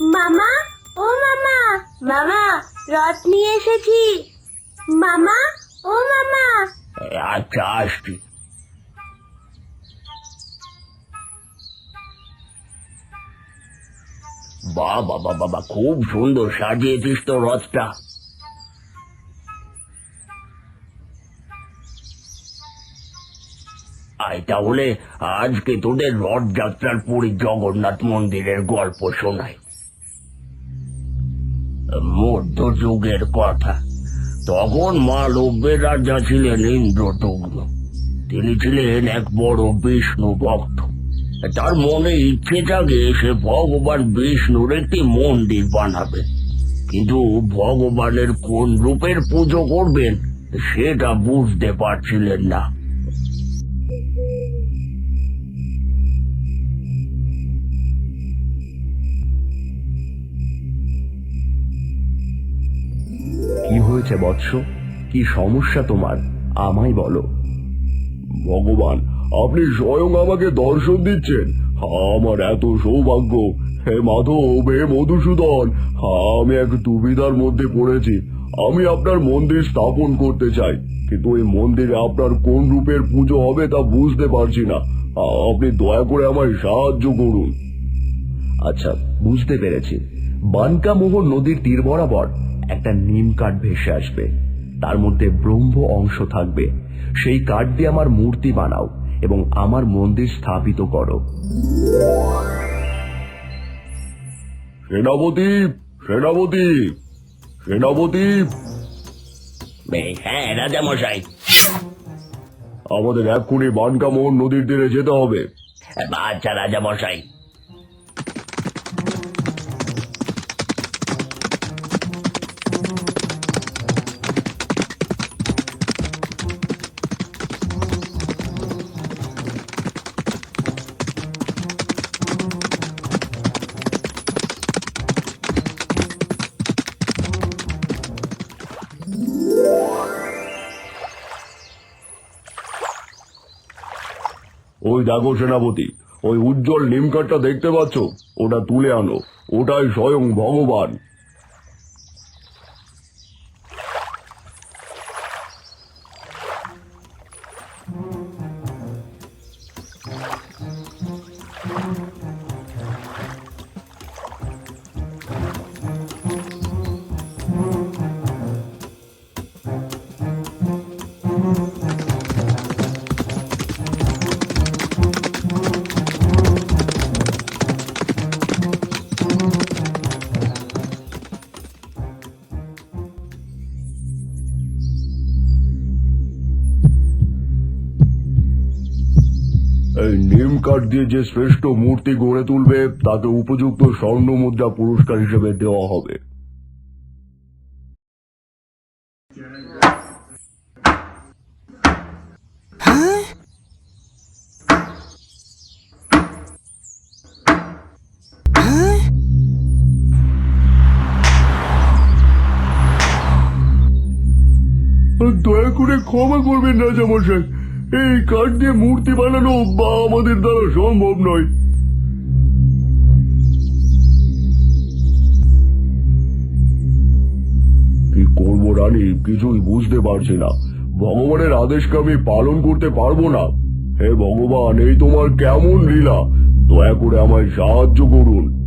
মামা, ও মামা মামা, রথ নিয়ে এসেছি। মামা, ও মামা। আচ্ছা আসছি। বাবা বাবা বাবা খুব সুন্দর সাজিয়েছিস তো রথটা। আয় তাহলে আজকে তোদের রথযাত্রার পুরী জগন্নাথ মন্দিরের গল্প শোনাই। মধ্যযুগের কথা। তখন মালব্যের রাজা ছিলেন ইন্দ্রদগ্ন তিনি ছিলেন এক বড় বিষ্ণু ভক্ত। তার মনে ইচ্ছে জাগে সে ভগবান বিষ্ণুর একটি মন্দির বানাবে। কিন্তু ভগবানের কোন রূপের পুজো করবেন, সেটা বুঝতে পারছিলেন না। হয়েছে বৎস, কি সমস্যা তোমার? আমায় বলো। ভগবান, আপনি স্বয়ং আমাকে দর্শন দিচ্ছেন। আমার এত সৌভাগ্য। হে মাধব, হে মধুসূদন, আমি এক দুবিধার মধ্যে পড়েছি। আমি আপনার মন্দির স্থাপন করতে চাই। কিন্তু এই মন্দিরে আপনার কোন রূপের পুজো হবে তা বুঝতে পারছি না। আপনি দয়া করে আমায় সাহায্য করুন। আচ্ছা বুঝতে পেরেছি। বানকামোহর নদীর তীর বরাবর একটা নিম কাঠ ভেসে আসবে। তার মধ্যে ব্রহ্ম অংশ থাকবে। সেই কাঠ দিয়ে আমার মূর্তি বানাও এবং আমার মন্দির স্থাপিত করো। সেনাপতি সেনাপতি সেনাপতি হ্যাঁ রাজা মশাই আমাদের এক্ষুনি বানকামোহন নদীর তীরে যেতে হবে। আচ্ছা রাজা ওই দেখো সেনাপতি, ওই উজ্জ্বল নিমকাঠটা দেখতে পাচ্ছ? ওটা তুলে আনো। ওটাই স্বয়ং ভগবান। এই নিম কাঠ দিয়ে যে শ্রেষ্ঠ মূর্তি গড়ে তুলবে তাকে উপযুক্ত স্বর্ণ মুদ্রা পুরস্কার হিসেবে দেওয়া হবে। দয়া করে ক্ষমা করবেন রাজামশাই। এই কাঠ দিয়ে মূর্তি বানানো বা আমাদের দ্বারা সম্ভব নয়। কি করব রানী কিছুই বুঝতে পারছি না। ভগবানের আদেশকে আমি পালন করতে পারব না। হে ভগবান, এই তোমার কেমন লীলা? দয়া করে আমায় সাহায্য করুন।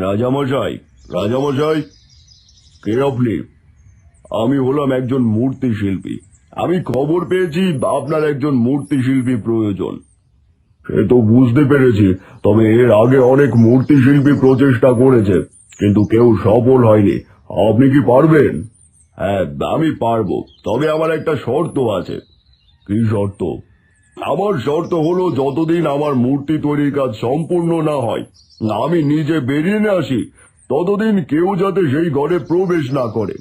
রাজামশাই রাজামশাই, কে আপনি? আমি হলাম একজন মূর্তি শিল্পী আমি খবর পেয়েছি আপনার একজন মূর্তি শিল্পী প্রয়োজন। সে তো বুঝতে পেরেছি, তবে এর আগে অনেক মূর্তি শিল্পী প্রচেষ্টা করেছে, কিন্তু কেউ সফল হয়নি। আপনি কি পারবেন? হ্যাঁ আমি পারব, তবে আমার একটা শর্ত আছে। কি শর্ত? আমার শর্ত হলো যতদিন আমার মূর্তি তৈরির কাজ সম্পূর্ণ না হয়, আমি নিজে বেরিয়ে না আসি, ততদিন কেউ যাতে সেই ঘরে প্রবেশ না করে।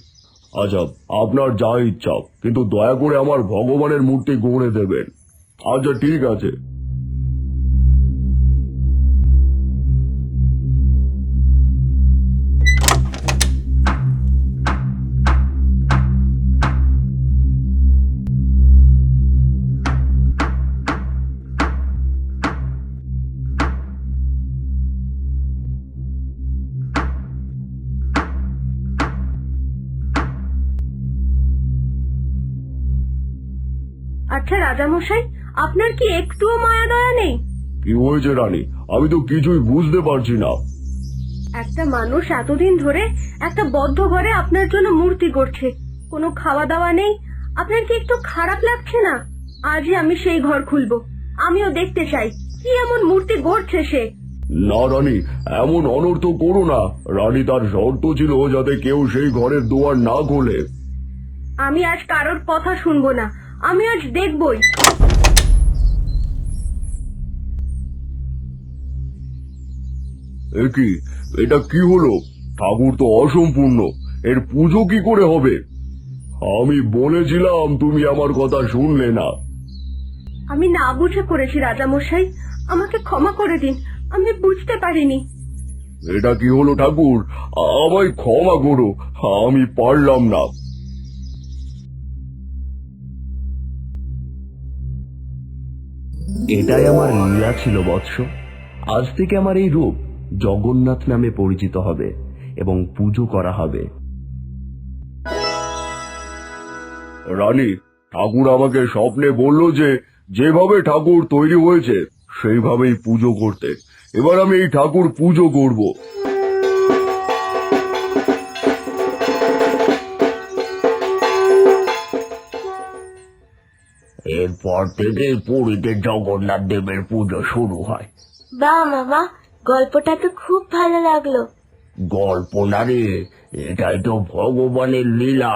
আচ্ছা আপনার যা ইচ্ছা, কিন্তু দয়া করে আমার ভগবানের মূর্তি গড়ে দেবেন। আচ্ছা ঠিক আছে। আচ্ছা রাজামশাই আপনার কি একটুও মায়া দয়া নেই? কি হয়েছে রানী? আমি তো কিছুই বুঝতে পারছি না। একটা মানুষ এতদিন ধরে একটা বদ্ধ ঘরে আপনার জন্য মূর্তি করছে কোনো খাওয়া দাওয়া নেই। আপনার কি একটু খারাপ লাগছে না? আজই আমি সেই ঘর খুলবো। আমিও দেখতে চাই কি এমন মূর্তি গড়ছে সে? না রানী এমন অনর্থ করো না। রানী তার শর্ত ছিল যাতে কেউ সেই ঘরের দুয়ার না খোলে। আমি আজ কারোর কথা শুনব না। আমি আজ দেখবই। এ কি? এটা কি হলো? ঠাকুর তো অসম্পূর্ণ। এর পুজো কি করে হবে? আমি বলেছিলাম তুমি আমার কথা শুনলে না। আমি না বুঝে করেছি রাজামশাই। আমাকে ক্ষমা করে দিন। আমি বুঝতে পারিনি। এটা কি হলো ঠাকুর? আমায় ক্ষমা করো। আমি পারলাম না। এটাই আমার লীলা ছিল বৎস। আজ থেকে আমার এই রূপ জগন্নাথ নামে পরিচিত হবে এবং পুজো করা হবে। রানী, ঠাকুর আমাকে স্বপ্নে বলল যে, যেভাবে ঠাকুর তৈরি হয়েছে, সেইভাবেই পুজো করতে। এবার আমি এই ঠাকুর পুজো করব। এরপর থেকেই পুরীতে জগন্নাথ দেবের পুজো শুরু হয়। বা মামা গল্পটা তো খুব ভালো লাগল। গল্প না রে এটাই তো ভগবানের লীলা।